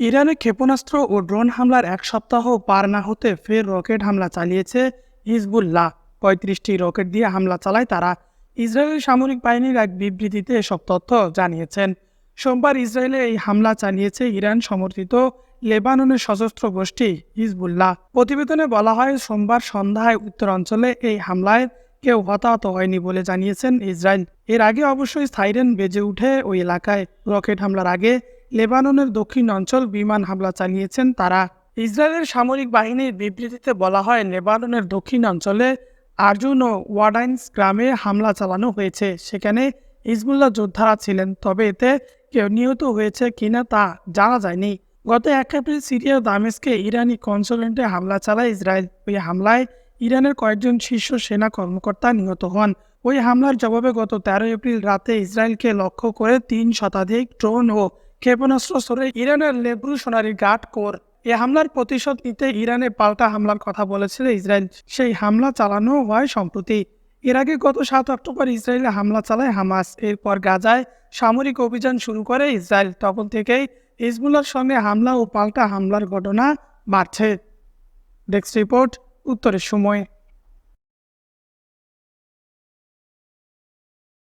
ইরানে ক্ষেপণাস্ত্র ও ড্রোন হামলার এক সপ্তাহ পার না হতে ফের রকেট হামলা চালিয়েছে হিজবুল্লাহ। পঁয়ত্রিশটি রকেট দিয়ে হামলা চালায় তারা। ইসরায়েলের সামরিক বাহিনীর এক বিবৃতিতে এসব তথ্য জানিয়েছেন। সোমবার ইসরায়েলে এই হামলা চালিয়েছে ইরান সমর্থিত লেবাননের সশস্ত্র গোষ্ঠী হিজবুল্লাহ। প্রতিবেদনে বলা হয়, সোমবার সন্ধ্যায় উত্তরাঞ্চলে এই হামলায় কেউ হতাহত হয়নি বলে জানিয়েছেন ইসরায়েল। এর আগে অবশ্যই সাইরেন বেজে উঠে ওই এলাকায়। রকেট হামলার আগে লেবাননের দক্ষিণ অঞ্চল বিমান হামলা চালিয়েছেন তারা। ইসরায়েলের সামরিক বাহিনীর বিবৃতিতে বলা হয়, লেবাননের দক্ষিণ অঞ্চলে আর্জুন ও ওয়াডাইন্স গ্রামে হামলা চালানো হয়েছে। সেখানে হিজবুল্লাহ যোদ্ধারা ছিলেন, তবে এতে কেউ নিহত হয়েছে কিনা তা জানা যায়নি। গত এক এপ্রিল সিরিয়া দামেস্কে ইরানি কনসুলেন্টে হামলা চালায় ইসরায়েল। ওই হামলায় ইরানের কয়েকজন শীর্ষ সেনা কর্মকর্তা নিহত হন। ওই হামলার জবাবে গত তেরো এপ্রিল রাতে ইসরায়েলকে লক্ষ্য করে তিন শতাধিক ড্রোন ও ক্ষেপণাস্ত্র ইরানের লেব্রু সোনারি গার্ড কোর। এ হামলার প্রতিশোধ নিতে ইরানে পাল্টা হামলার কথা বলেছিল ইসরায়েল। সেই হামলা চালানো হয় সম্প্রতি। এর আগে গত সাত অক্টোবর ইসরায়েলে হামলা চালায় হামাস। এরপর গাজায় সামরিক অভিযান শুরু করে ইসরায়েল। তখন থেকেই হিজবুল্লার সঙ্গে হামলা ও পাল্টা হামলার ঘটনা বাড়ছে। ডেস্ক রিপোর্ট, উত্তরের সময়।